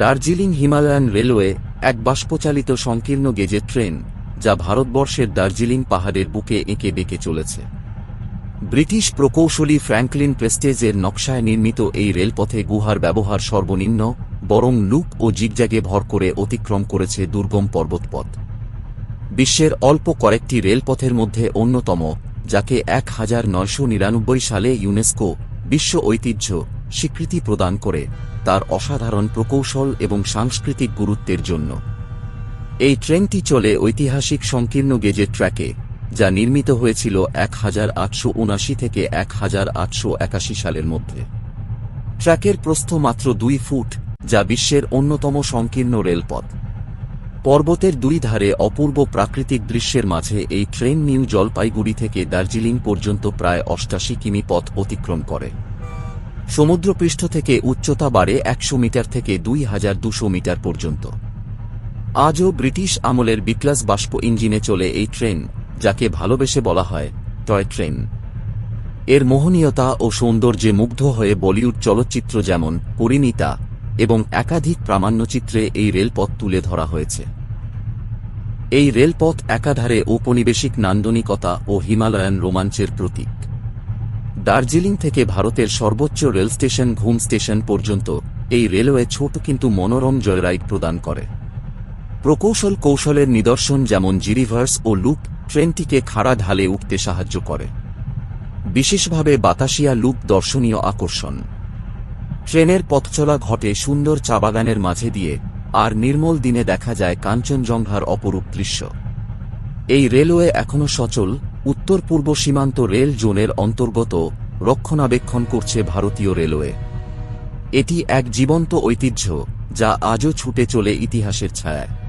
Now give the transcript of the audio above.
Darjeeling Himalayan railway এক বাষ্পচালিত সংকীর্ণ গেজের ট্রেন, যা ভারতবর্ষের দার্জিলিং পাহাড়ের বুকে এঁকে বেঁকে চলেছে। ব্রিটিশ প্রকৌশলী ফ্র্যাঙ্কলিন প্রেস্টেজের নকশায় নির্মিত এই রেলপথে গুহার ব্যবহার সর্বনিম্ন, বরং লুপ ও জিগজ্যাগে ভর করে অতিক্রম করেছে দুর্গম পর্বতপথ। বিশ্বের অল্প কয়েকটি রেলপথের মধ্যে অন্যতম, যাকে এক হাজার নয়শো নিরানব্বই সালে ইউনেস্কো বিশ্ব ঐতিহ্য স্বীকৃতি প্রদান করে। তার অসাধারণ প্রকৌশল এবং সাংস্কৃতিক গুরুত্বের জন্য। এই ট্রেনটি চলে ঐতিহাসিক সংকীর্ণ গেজের ট্র্যাকে, যা নির্মিত হয়েছিল এক থেকে এক হাজার আটশো একাশি সালের মধ্যে। ট্র্যাকের প্রস্থ মাত্র দুই ফুট, যা বিশ্বের অন্যতম সংকীর্ণ রেলপথ। পর্বতের দুই ধারে অপূর্ব প্রাকৃতিক দৃশ্যের মাঝে এই ট্রেন নিউ জলপাইগুড়ি থেকে দার্জিলিং পর্যন্ত প্রায় অষ্টাশি কিমি পথ অতিক্রম করে। সমুদ্রপৃষ্ঠ থেকে উচ্চতা বাড়ে একশো মিটার থেকে দুই হাজার দুশো মিটার পর্যন্ত। আজও ব্রিটিশ আমলের বিক্লাস বাষ্প ইঞ্জিনে চলে এই ট্রেন, যাকে ভালোবেসে বলা হয় টয় ট্রেন। এর মোহনীয়তা ও সৌন্দর্যে মুগ্ধ হয়ে বলিউড চলচ্চিত্র যেমন পরিণীতা এবং একাধিক প্রামাণ্যচিত্রে এই রেলপথ তুলে ধরা হয়েছে। এই রেলপথ একাধারে ঔপনিবেশিক নান্দনিকতা ও হিমালয়ান রোমাঞ্চের প্রতীক। দার্জিলিং থেকে ভারতের সর্বোচ্চ রেল স্টেশন ঘুম স্টেশন পর্যন্ত এই রেলওয়ে ছোট কিন্তু মনোরম জয়রাইড প্রদান করে। প্রকৌশল কৌশলের নিদর্শন যেমন জিরিভার্স ও লুপ, ট্রেনটিকে খাড়া ঢালে উঠতে সাহায্য করে। বিশেষভাবে বাতাসিয়া লুপ দর্শনীয় আকর্ষণ। ট্রেনের পথচলা ঘটে সুন্দর চা বাগানের মাঝে দিয়ে, আর নির্মল দিনে দেখা যায় কাঞ্চনজঙ্ঘার অপরূপ দৃশ্য। এই রেলওয়ে এখনও সচল উত্তর পূর্ব সীমান্ত রেল জোনের অন্তর্গত রক্ষণাবেক্ষণ করছে ভারতীয় রেলওয়ে। এটি এক জীবন্ত ঐতিহ্য যা আজও ছুটে চলে ইতিহাসের ছায়ায়।